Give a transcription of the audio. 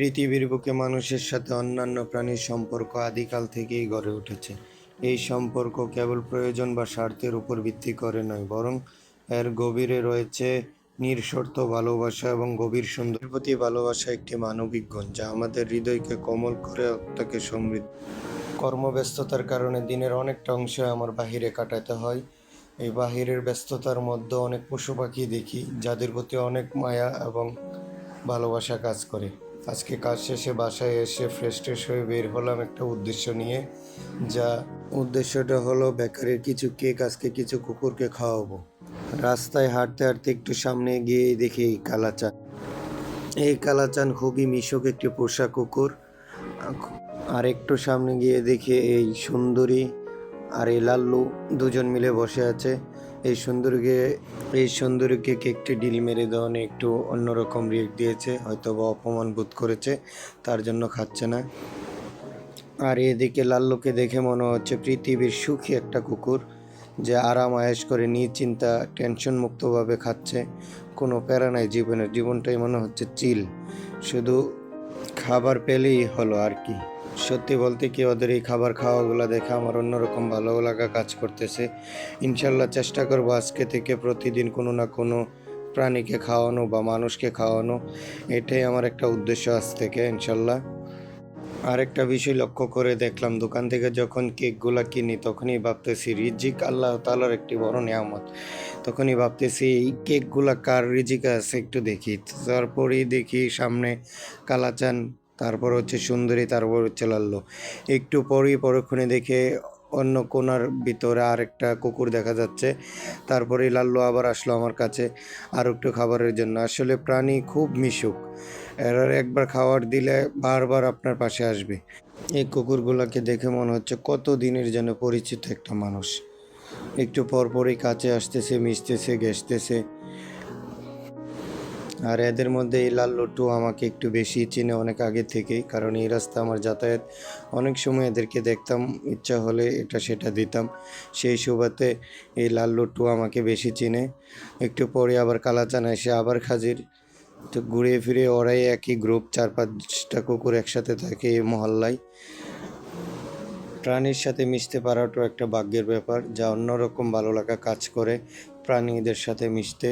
পৃথিবীর বুকে মানুষের সাথে অন্যান্য প্রাণীর সম্পর্ক আদিকাল থেকেই গড়ে উঠেছে। এই সম্পর্ক কেবল প্রয়োজন বা স্বার্থের উপর ভিত্তি করে নয়, বরং এর গভীরে রয়েছে নিঃশর্ত ভালোবাসা এবং গভীর সুন্দর প্রতি ভালোবাসা একটি মানবিক গুণ, যা আমাদের হৃদয়কে কোমল করে আত্মাকে সমৃদ্ধ কর্মব্যস্ততার কারণে দিনের অনেকটা অংশ আমার বাহিরে কাটাতে হয়। এই বাহিরের ব্যস্ততার মধ্যে অনেক পশু পাখি দেখি, যাদের প্রতি অনেক মায়া এবং ভালোবাসা কাজ করে। আজকে কাজ শেষে বাসায় এসে ফ্রেশ ট্রেশ হয়ে বের হলাম একটা উদ্দেশ্য নিয়ে, যা উদ্দেশ্যটা হলো বেকারির কিছু কেক আজকে কিছু কুকুরকে খাওয়াবো। রাস্তায় হাঁটতে হাঁটতে একটু সামনে গিয়ে দেখি এই কালাচান। এই কালাচান খুবই মিশক একটি পোষা কুকুর। আর একটু সামনে গিয়ে দেখি এই সুন্দরী আর এই লাল্লু দুজন মিলে বসে আছে। এই সুন্দরকে, এই সুন্দরীকে কেকটি ডিল মেরে দেওয়ানে একটু অন্যরকম রিয়েক্ট দিয়েছে হয়তো বা অপমান বোধ করেছে, তার জন্য খাচ্ছে না। আর এদিকে লাল্লুকে দেখে মনে হচ্ছে পৃথিবীর সুখী একটা কুকুর, যে আরাম আয়েশ করে নিশ্চিন্তা টেনশন মুক্তভাবে খাচ্ছে। কোনো প্যারা নাই জীবনের, জীবনটাই মনে হচ্ছে চিল। শুধু খাবার পেলেই হলো আর কি। সত্যি বলতে কি ওদের এই খাবার খাওয়াগুলো দেখে আমার অন্যরকম ভালো লাগা কাজ করতেছে। ইনশাল্লাহ চেষ্টা করব আজকে থেকে প্রতিদিন কোনো না কোনো প্রাণীকে খাওয়ানো বা মানুষকে খাওয়ানো। এটাই আমার একটা উদ্দেশ্য আজ থেকে, ইনশাল্লাহ। আরেকটা বিষয় লক্ষ্য করে দেখলাম, দোকান থেকে যখন কেকগুলা কিনি তখনই ভাবতেছি, রিজিক আল্লাহ তালার একটি বড় নিয়ামত। তখনই ভাবতেছি, এই কেকগুলা কার রিজিক আছে একটু দেখি। তারপরেই দেখি সামনে কালাচান তারপর হচ্ছে সুন্দরী, তারপর হচ্ছে লাল্লো। একটু পরেই পরক্ষণে দেখে অন্য কোনার ভিতরে আরেকটা কুকুর দেখা যাচ্ছে। তারপরে লাল্লু আবার আসলো আমার কাছে আর একটু খাবারের জন্য। আসলে প্রাণী খুব মিশুক। এরা একবার খাবার দিলে বারবার আপনার পাশে আসবে। এই কুকুরগুলোকে দেখে মনে হচ্ছে কত দিনের জন্য পরিচিত একটা মানুষ। একটু পরপরই কাছে আসতেছে, মিশতেছে ঘেসতেছে আর এদের মধ্যে এই লাল লট্টু আমাকে একটু বেশি চিনে অনেক আগে থেকেই, কারণ এই রাস্তা আমার যাতায়াত অনেক সময় এদেরকে দেখতাম, ইচ্ছা হলে এটা সেটা দিতাম। সেই সুবাদে এই লাল লট্টু আমাকে বেশি চিনে। একটু পরে আবার কালাচান এসে আবার খাজির। তো ঘুরে ফিরে ওরাই একই গ্রুপ, চার পাঁচটা কুকুর একসাথে থাকে এই মহল্লায়। প্রাণীর সাথে মিশতে পারাটাও একটা ভাগ্যের ব্যাপার, যা অন্যরকম ভালো লাগা কাজ করে প্রাণীদের সাথে মিশতে।